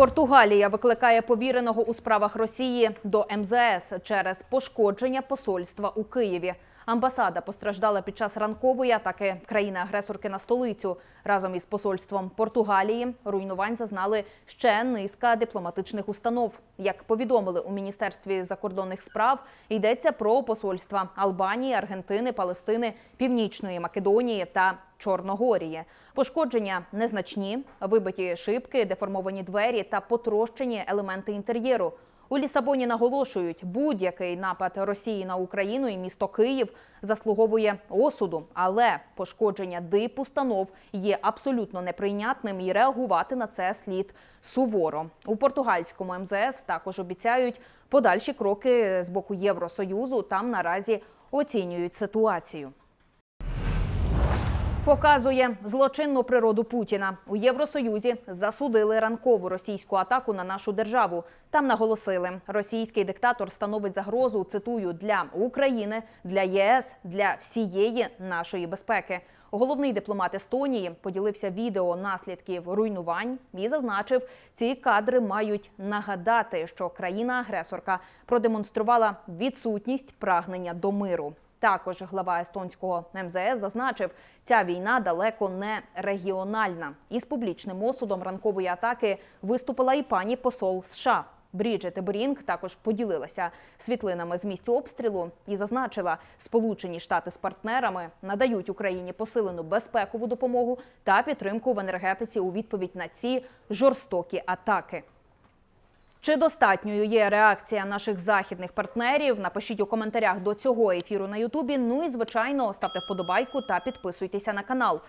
Португалія викликає повіреного у справах Росії до МЗС через пошкодження посольства у Києві. Амбасада постраждала під час ранкової атаки країни-агресорки на столицю. Разом із посольством Португалії руйнувань зазнали ще низка дипломатичних установ. Як повідомили у міністерстві закордонних справ, йдеться про посольства Албанії, Аргентини, Палестини, Північної Македонії та Чорногорії. Пошкодження незначні, вибиті шибки, деформовані двері та потрощені елементи інтер'єру. У Лісабоні наголошують, будь-який напад Росії на Україну і місто Київ заслуговує осуду, але пошкодження дипустанов є абсолютно неприйнятним і реагувати на це слід суворо. У португальському МЗС також обіцяють подальші кроки з боку Євросоюзу. Там наразі оцінюють ситуацію. Показує злочинну природу Путіна у Євросоюзі. Засудили ранкову російську атаку на нашу державу. Там наголосили, російський диктатор становить загрозу. Цитую для України, для ЄС, для всієї нашої безпеки. Головний дипломат Естонії поділився відео наслідків руйнувань і зазначив, ці кадри мають нагадати, що країна-агресорка продемонструвала відсутність прагнення до миру. Також глава естонського МЗС зазначив, ця війна далеко не регіональна. Із публічним осудом ранкової атаки виступила і пані посол США. Бріджет Брінг також поділилася світлинами з місць обстрілу і зазначила, Сполучені Штати з партнерами надають Україні посилену безпекову допомогу та підтримку в енергетиці у відповідь на ці жорстокі атаки. Чи достатньою є реакція наших західних партнерів? Напишіть у коментарях до цього ефіру на Ютубі. Ну і звичайно, ставте вподобайку та підписуйтеся на канал.